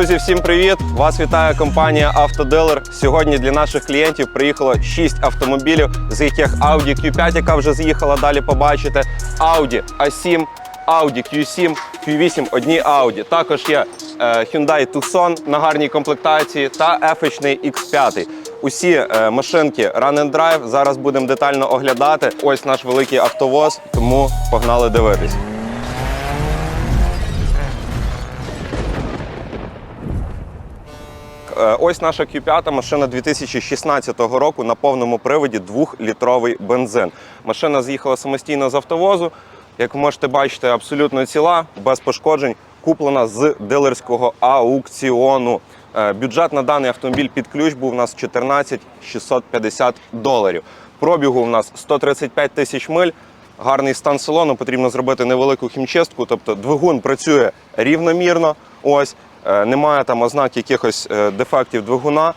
Друзі, всім привіт! Вас вітає компанія Автодилер. Сьогодні для наших клієнтів приїхало 6 автомобілів, з яких Audi Q5, яка вже з'їхала, далі побачите, Audi A7, Audi Q7, Q8, одні Audi. Також є е, Hyundai Tucson на гарній комплектації та F-ний X5. Усі е, машинки Run and Drive зараз будемо детально оглядати. Ось наш великий автовоз, тому погнали дивитись. Ось наша Q5 машина 2016 року на повному приводі 2-літровий бензин. Машина з'їхала самостійно з автовозу. Як ви можете бачити, абсолютно ціла, без пошкоджень, куплена з дилерського аукціону. Е, Бюджет на даний автомобіль під ключ був у нас 14 650 доларів. Пробігу у нас 135 тисяч миль. Гарний стан салону, потрібно зробити невелику хімчистку, тобто двигун працює рівномірно. Ось е, немає там ознак якихось е, дефектів двигуна.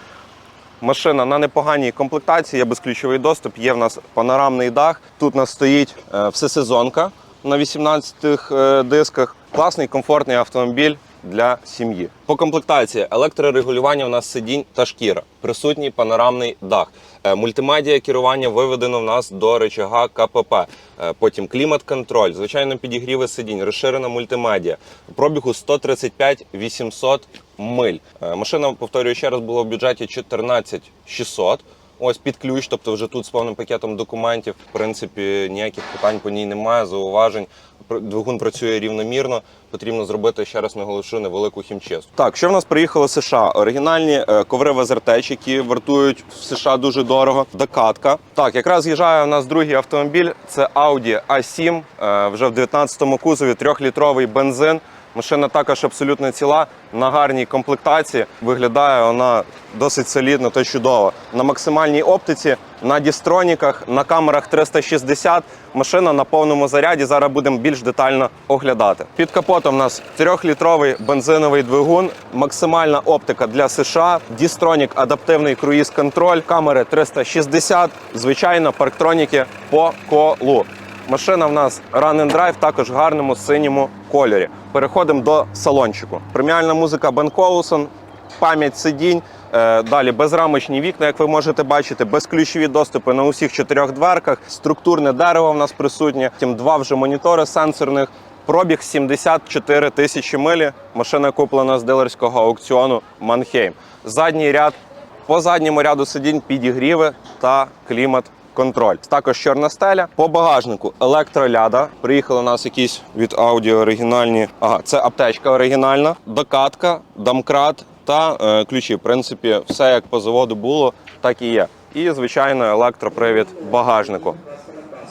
Машина на непоганій комплектації, є безключовий доступ, є в нас панорамний дах. Тут у нас стоїть е, всесезонка на 18 е, дисках. Класний комфортний автомобіль для сім'ї. По комплектації електрорегулювання у нас сидінь та шкіра, присутній панорамний дах. Е, Мультимедіа керування виведено в нас до рычага КПП. Е, Потім клімат-контроль, звичайно, підігріви сидінь, розширена мультимедіа. Пробігу 135 800 миль. Е, Машина, повторюю ще раз, була в бюджеті 14 600. Ось під ключ, тобто вже тут з повним пакетом документів. В принципі, ніяких питань по ній немає, зауважень. Двигун працює рівномірно. Потрібно зробити ще раз наголошу невелику хімчистку. Так, що в нас приїхало з США? Оригінальні е, коври Вазертеч, які вартують в США дуже дорого. Докатка. Так, якраз з'їжджає у нас другий автомобіль. Це Audi A7, е, вже в 19-му кузові, 3-літровий бензин. Машина також абсолютно ціла, на гарній комплектації. Виглядає вона досить солідно та чудово. На максимальній оптиці, на дістроніках, на камерах 360. Машина на повному заряді. Зараз будемо більш детально оглядати. Під капотом у нас 3-літровий бензиновий двигун, максимальна оптика для США, дістронік, адаптивний круїз-контроль, камери 360, звичайно, парктроніки по колу. Машина в нас Run and Drive, також в гарному синьому кольорі. Переходимо до салончику. Преміальна музика Бен Колусон, пам'ять сидінь. Е, Далі безрамочні вікна, як ви можете бачити, безключові доступи на усіх чотирьох дверках. Структурне дерево в нас присутнє. Потім два вже монітори сенсорних. Пробіг 74 тисячі милі. Машина куплена з дилерського аукціону Манхейм. Задній ряд по задньому ряду сидінь підігріви та клімат. Контроль. Також чорна стеля. По багажнику електроляда. Приїхали у нас якісь від Audi оригінальні. Ага, це аптечка оригінальна, докатка, домкрат та е, ключі. В принципі, все як по заводу було, так і є. І, звичайно, електропривід багажнику.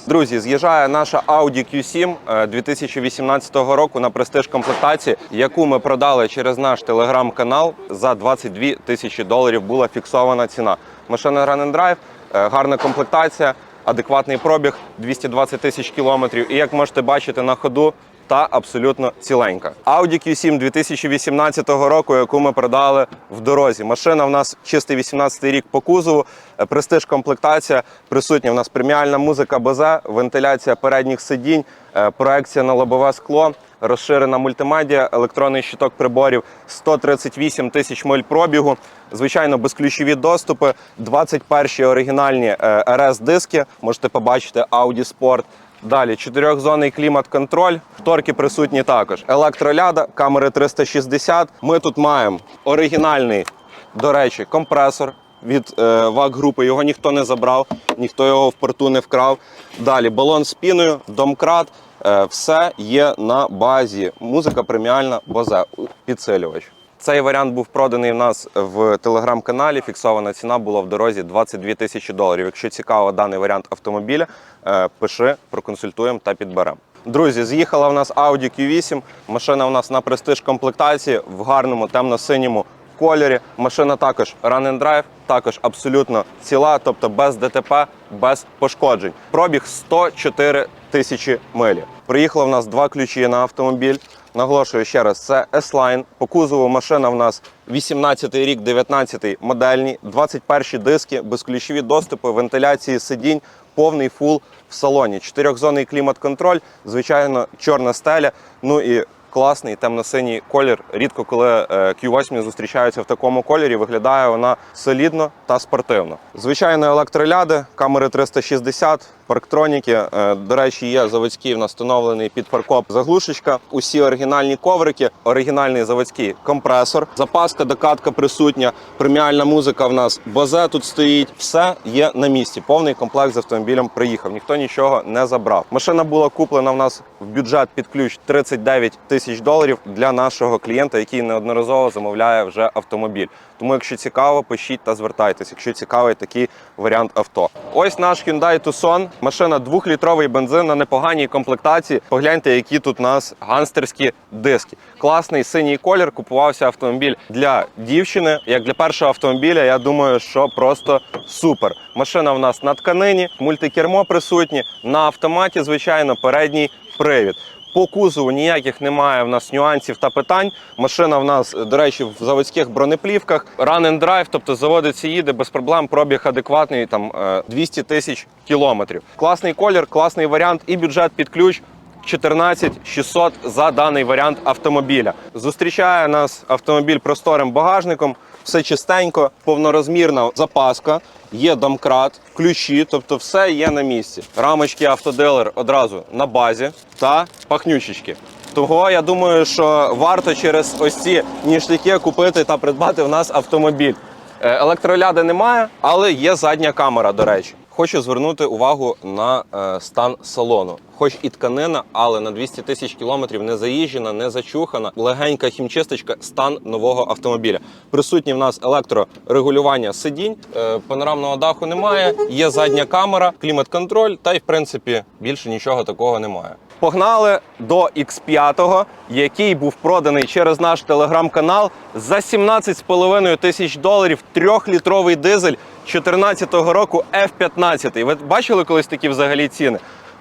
Друзі, з'їжджає наша Audi Q7 е, 2018 року на престиж комплектації, яку ми продали через наш телеграм-канал за 22 тисячі доларів. Була фіксована ціна. Машина Run and Drive, е, гарна комплектація, адекватний пробіг 220 тисяч кілометрів. І як можете бачити на ходу. Та абсолютно ціленька. Audi Q7 2018 року, яку ми продали в дорозі. Машина в нас чистий 18 рік по кузову, е, престиж комплектація. Присутня в нас преміальна музика БЗ, вентиляція передніх сидінь, е, проекція на лобове скло, розширена мультимедіа, електронний щиток приборів, 138 тисяч миль пробігу. Звичайно, безключові доступи, 21 оригінальні РС-диски. Можете побачити Audi Sport. Далі чотирьохзонний клімат-контроль, вторки присутні також. Електроляда, камери 360. Ми тут маємо оригінальний, до речі, компресор від е, ВАК групи. Його ніхто не забрав, ніхто його в порту не вкрав. Далі балон з піною, домкрат. Е, все є на базі. Музика преміальна, бозе, підсилювач. Цей варіант був проданий в нас в телеграм-каналі. Фіксована ціна була в дорозі 22 тисячі доларів. Якщо цікаво даний варіант автомобіля, е, пиши, проконсультуємо та підберемо. Друзі, з'їхала в нас Audi Q8. Машина у нас на престиж комплектації в гарному темно-синьому кольорі. Машина також Run and Drive, також абсолютно ціла, тобто без ДТП, без пошкоджень. Пробіг 104 тисячі милі. Приїхало в нас два ключі на автомобіль. Наголошую ще раз, це S-Line. По кузову машина в нас 18 рік, 19 модельні, 21 диски, безключові доступи, вентиляції сидінь, повний фул в салоні. Чотирьохзонний клімат-контроль, звичайно, чорна стеля. Ну і класний темно-синій колір. Рідко коли е, Q8 зустрічаються в такому кольорі. Виглядає вона солідно та спортивно. Звичайно, електроляди, камери 360, парктроніки. Е, До речі, є заводський в нас встановлений під фаркоп заглушечка. Усі оригінальні коврики, оригінальний заводський компресор, запаска, докатка присутня, преміальна музика в нас, базе тут стоїть. Все є на місці. Повний комплект з автомобілем приїхав. Ніхто нічого не забрав. Машина була куплена в нас в бюджет під ключ 39 тисяч доларів для нашого клієнта, який неодноразово замовляє вже автомобіль. Тому, якщо цікаво, пишіть та звертайтеся, якщо цікавий такий варіант авто. Ось наш Hyundai Tucson. Машина двохлітровий бензин на непоганій комплектації. Погляньте, які тут у нас ганстерські диски. Класний синій колір. Купувався автомобіль для дівчини. Як для першого автомобіля, я думаю, що просто супер. Машина в нас на тканині, мультикермо присутні, на автоматі, звичайно, передній привід. По кузову ніяких немає в нас нюансів та питань. Машина в нас, до речі, в заводських бронеплівках. Run and drive, тобто заводиться, їде без проблем. Пробіг адекватний, там е, 200 тисяч кілометрів. Класний колір, класний варіант і бюджет під ключ. 14 600 за даний варіант автомобіля. Зустрічає нас автомобіль просторим багажником, все чистенько, повнорозмірна запаска, є домкрат, ключі, тобто все є на місці. Рамочки автодилер одразу на базі та пахнючечки. Того я думаю, що варто через ось ці ніштяки купити та придбати в нас автомобіль. Е, Електроляди немає, але є задня камера, до речі. Хочу звернути увагу на е, стан салону. Хоч і тканина, але на 200 тисяч кілометрів не заїжджена, не зачухана. Легенька хімчисточка, стан нового автомобіля. Присутні в нас електрорегулювання сидінь, е, панорамного даху немає, є задня камера, клімат-контроль, та й в принципі більше нічого такого немає. Погнали до X5, який був проданий через наш телеграм-канал за 17,5 тисяч доларів. Трьохлітровий дизель 2014 року F15. Ви бачили колись такі взагалі ціни?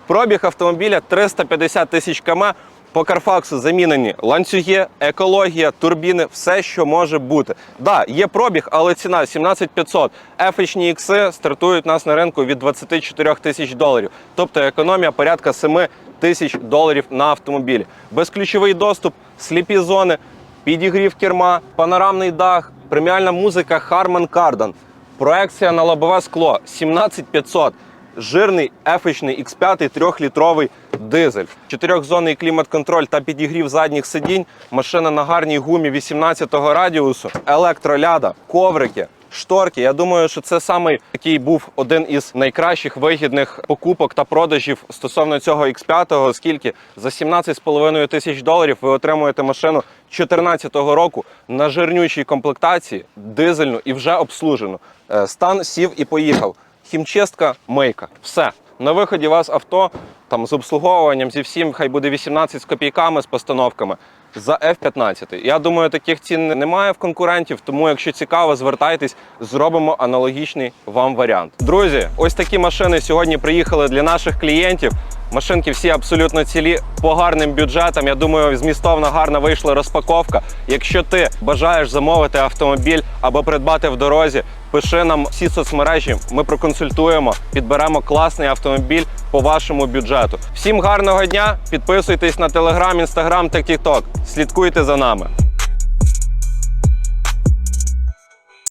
Пробіг автомобіля 350 тисяч км. По Карфаксу замінені ланцюги, екологія, турбіни, все, що може бути. Да, є пробіг, але ціна 17500. F-ні ікси стартують нас на ринку від 24 тисяч доларів. Тобто економія порядка 7 тисяч доларів на автомобілі. Безключовий доступ, сліпі зони, підігрів керма, панорамний дах, преміальна музика Harman Kardon. Проекція на лобове скло 17500. Жирний F-ний X5 трьохлітровий дизель. Чотирьохзонний клімат-контроль та підігрів задніх сидінь. Машина на гарній гумі 18-го радіусу, електроляда, коврики. Шторки, я думаю, що це саме такий був один із найкращих вигідних покупок та продажів стосовно цього X5, оскільки за 17,5 тисяч доларів ви отримуєте машину 2014 року на жирнючій комплектації, дизельну і вже обслужену. Е, Стан сів і поїхав. Хімчистка, мийка. Все. На виході вас авто там з обслуговуванням, зі всім, хай буде 18 з копійками, з постановками. За F15. Я думаю, таких цін немає в конкурентів, тому якщо цікаво, звертайтесь, зробимо аналогічний вам варіант. Друзі, ось такі машини сьогодні приїхали для наших клієнтів. Машинки всі абсолютно цілі по гарним бюджетам. Я думаю, змістовна гарна вийшла розпаковка. Якщо ти бажаєш замовити автомобіль або придбати в дорозі, пиши нам всі соцмережі. Ми проконсультуємо, підберемо класний автомобіль по вашому бюджету. Всім гарного дня! Підписуйтесь на телеграм, інстаграм та тікток. Слідкуйте за нами.